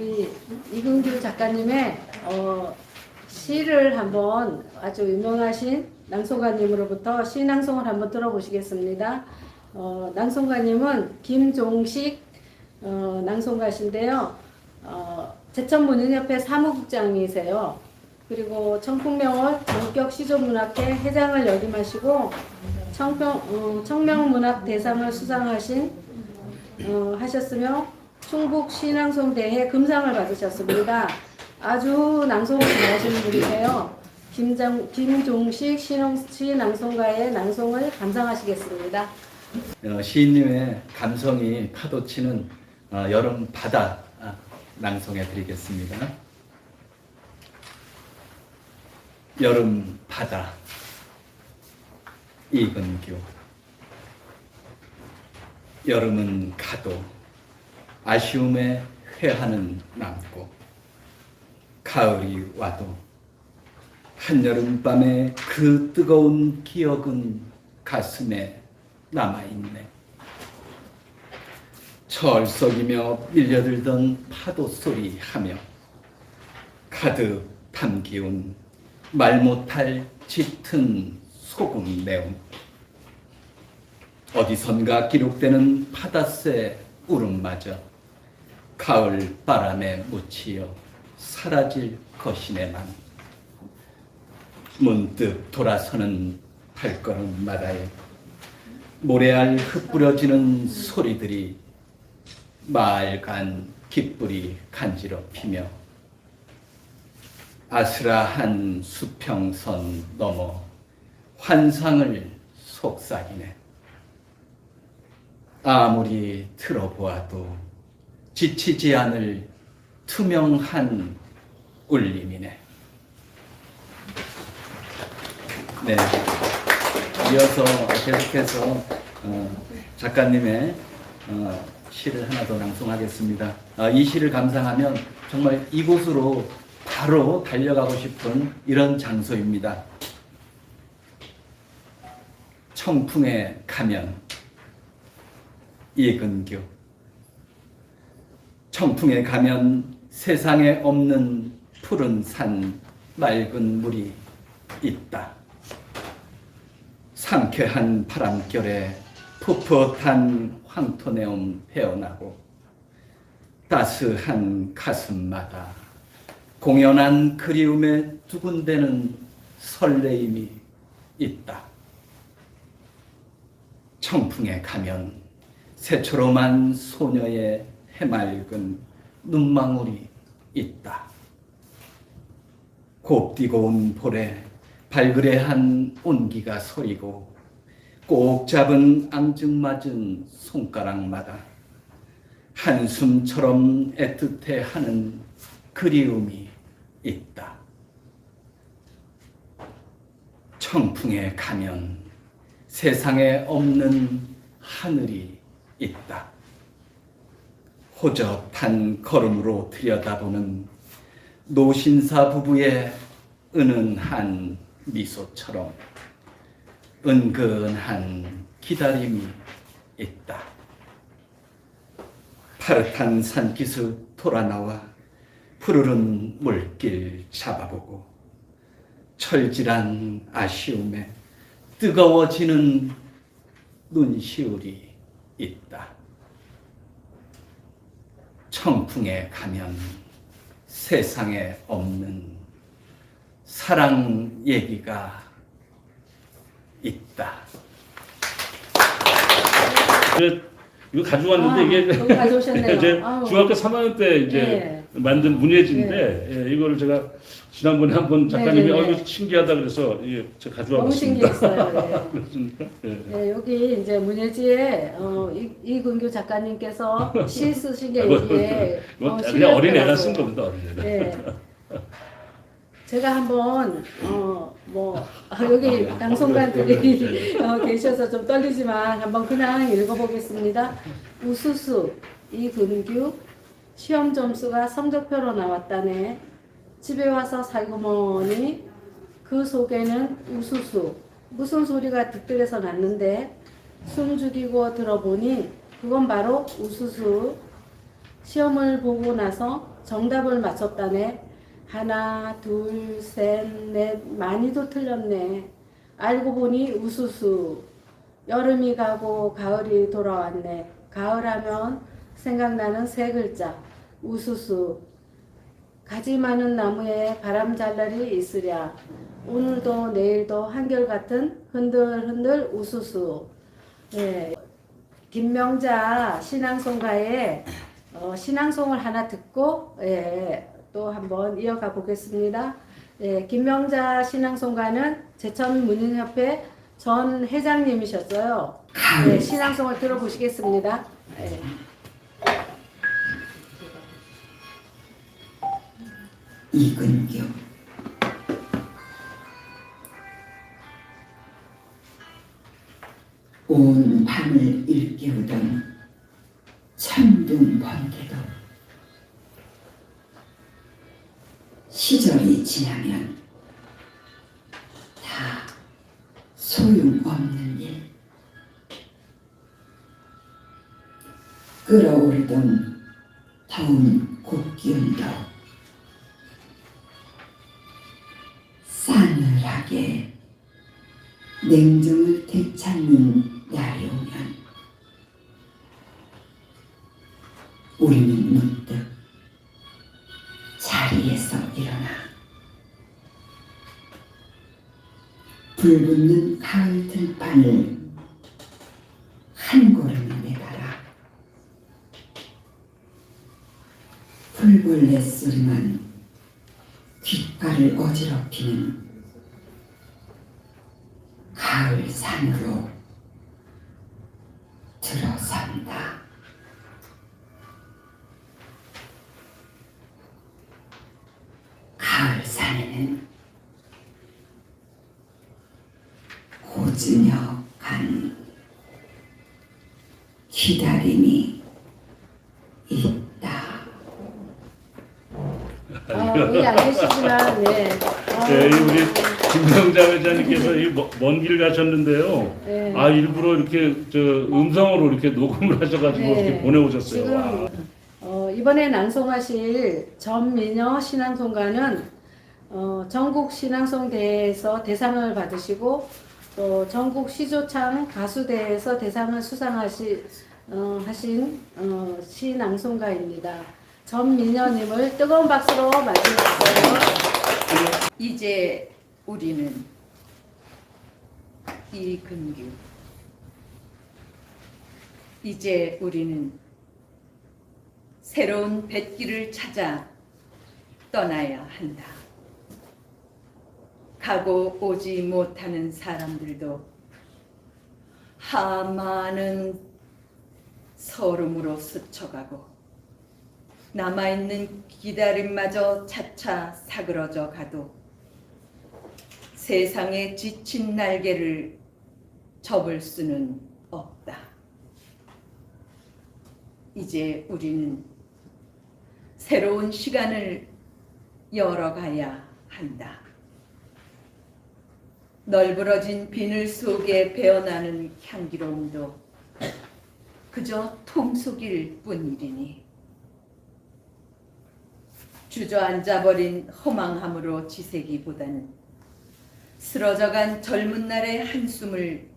우리 이근규 작가님의 어, 시를 한번 아주 유명하신 낭송가님으로부터 시 낭송을 한번 들어보시겠습니다. 어, 낭송가님은 김종식 어, 낭송가신데요. 어, 제천문인협회 사무국장이세요. 그리고 청풍명월 전격 시조문학회 회장을 역임하시고 청평, 어, 청명문학 대상을 수상하신 어, 하셨으며 충북 시낭송 대회 금상을 받으셨습니다. 아주 낭송을 잘하시는 분이세요. 김장, 김종식 신홍, 시낭송가의 낭송을 감상하시겠습니다. 어, 시인님의 감성이 파도치는 어, 여름 바다 아, 낭송해 드리겠습니다. 여름 바다 이근규 여름은 가도 아쉬움에 회하는 남고 가을이 와도 한여름밤의 그 뜨거운 기억은 가슴에 남아있네. 철썩이며 밀려들던 파도 소리 하며 가득 담기운 말 못할 짙은 소금 내음 어디선가 기록되는 바닷새 울음마저 가을 바람에 묻히어 사라질 것이네만 문득 돌아서는 발걸음마다에 모래알 흩뿌려지는 소리들이 말간 깃불이 간지럽히며 아스라한 수평선 넘어 환상을 속삭이네. 아무리 들어보아도 지치지 않을 투명한 울림이네. 네. 이어서 계속해서 어, 작가님의 어, 시를 하나 더 낭송하겠습니다. 아, 이 시를 감상하면 정말 이곳으로 바로 달려가고 싶은 이런 장소입니다. 청풍에 가면 이근규 청풍에 가면 세상에 없는 푸른 산 맑은 물이 있다. 상쾌한 바람결에 풋풋한 황토내음 배어나고 따스한 가슴마다 공연한 그리움에 두근대는 설레임이 있다. 청풍에 가면 새초롬한 소녀의 해맑은 눈망울이 있다. 곱디고 온 볼에 발그레한 온기가 서리고 꼭 잡은 앙증맞은 손가락마다 한숨처럼 애틋해 하는 그리움이 있다. 청풍에 가면 세상에 없는 하늘이 있다. 호젓한 걸음으로 들여다보는 노신사 부부의 은은한 미소처럼 은근한 기다림이 있다. 파릇한 산기슭 돌아나와 푸르른 물길 잡아보고 철질한 아쉬움에 뜨거워지는 눈시울이 있다. 청풍에 가면 세상에 없는 사랑 얘기가 있다. 그, 이거 가져왔는데 아, 이게 가져오셨네요. 이제 아우. 중학교 3학년 때 이제 네. 만든 문예지인데 예, 이거를 제가 지난번에 한번 작가님이 네, 네, 어 네. 이거 신기하다 그래서 예, 제가 가져와 너무 봤습니다. 신기했어요. 예. 그렇습니까? 예. 네, 여기 이제 문예지에 어, 이, 이근규 작가님께서 시 쓰신 게 여기에 이거 어, 그냥 어린애가. 쓴 겁니다. 어린애가. 네. 제가 한번 어 뭐 여기 낭송가들이 어, 계셔서 좀 떨리지만 한번 그냥 읽어보겠습니다. 우수수 이근규 시험 점수가 성적표로 나왔다네. 집에 와서 살고 보니 그 속에는 우수수 무슨 소리가 득들에서 났는데 숨 죽이고 들어보니 그건 바로 우수수 시험을 보고 나서 정답을 맞췄다네. 하나, 둘, 셋, 넷, 많이도 틀렸네. 알고 보니 우수수. 여름이 가고 가을이 돌아왔네. 가을하면 생각나는 세 글자. 우수수. 가지 많은 나무에 바람 잘 날이 있으랴. 오늘도 내일도 한결같은 흔들흔들 우수수. 예. 김명자 신앙송가의 어, 신앙송을 하나 듣고 예, 또 한번 이어가 보겠습니다. 예, 김명자 신앙송가는 제천 문인협회 전 회장님이셨어요. 예, 신앙송을 들어보시겠습니다. 예. 이근교 온 밤을 일깨우던 천둥 번개도 시절이 지나면 다 소용없는 일. 끓어오르던 더운 곡기운도 싸늘하게 냉정을 되찾는 날이 오면 우리는 문득 불붙는 가을 들판을 한 걸음에 내달아 풀벌레 소리만 귓가를 어지럽히는 가을 산으로 들어선다. 가을 산에는 고즈넉한 기다림이 있다. 어, 여기 안 계시지만 예. 어, 네, 이 우리 김명자 회장님께서 먼길 가셨는데요. 네. 아 일부러 이렇게 저 음성으로 이렇게 녹음을 하셔가지고 네. 이렇게 보내오셨어요. 지금 와. 어, 이번에 낭송하실 전민여 신앙송가는 어, 전국 신앙송 대회에서 대상을 받으시고 또 전국 시조창 가수대회에서 대상을 수상하시 어, 하신 어, 시낭송가입니다. 전민여님을 뜨거운 박수로 맞이했어요. 이제 우리는 이근규 이제 우리는 새로운 뱃길을 찾아 떠나야 한다. 가고 오지 못하는 사람들도 하많은 서름으로 스쳐가고 남아있는 기다림마저 차차 사그러져 가도 세상의 지친 날개를 접을 수는 없다. 이제 우리는 새로운 시간을 열어가야 한다. 널브러진 비늘 속에 배어나는 향기로움도 그저 통속일 뿐이리니 주저앉아버린 허망함으로 지새기보다는 쓰러져간 젊은 날의 한숨을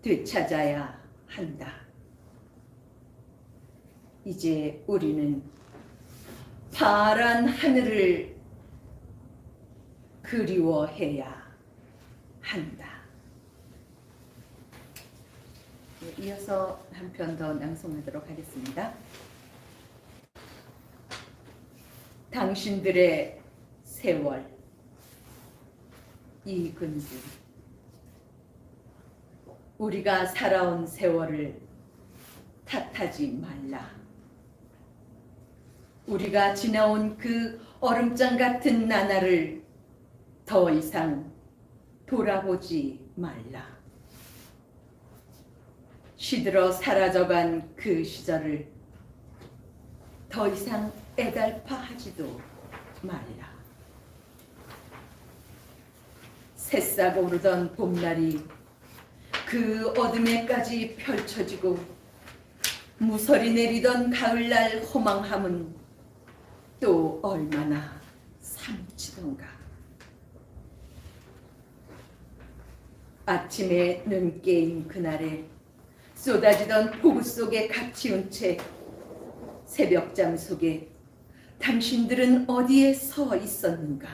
되찾아야 한다. 이제 우리는 파란 하늘을 그리워해야 한다. 네, 이어서 한 편 더 낭송하도록 하겠습니다. 당신들의 세월 이근규 우리가 살아온 세월을 탓하지 말라. 우리가 지나온 그 얼음장 같은 나날을 더 이상 돌아보지 말라. 시들어 사라져간 그 시절을 더 이상 애달파하지도 말라. 새싹 오르던 봄날이 그 어둠에까지 펼쳐지고 무설이 내리던 가을날 호망함은 또 얼마나 삼치던가. 아침에 눈 깨인 그날에 쏟아지던 폭우 속에 갇히운 채 새벽잠 속에 당신들은 어디에 서 있었는가?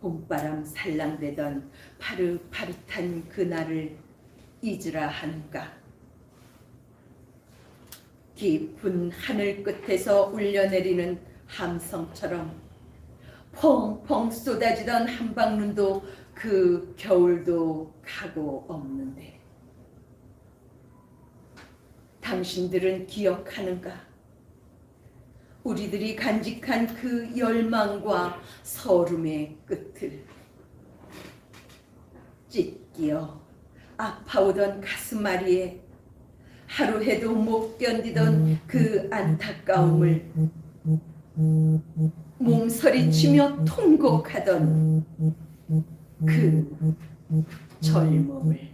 봄바람 살랑대던 파릇파릇한 그날을 잊으라 하는가? 깊은 하늘 끝에서 울려내리는 함성처럼 펑펑 쏟아지던 한방눈도 그 겨울도 가고 없는데 당신들은 기억하는가? 우리들이 간직한 그 열망과 서름의 끝을 찢기어 아파오던 가슴앓이에 하루 해도 못 견디던 그 안타까움을 몸서리치며 통곡하던 그 젊음을.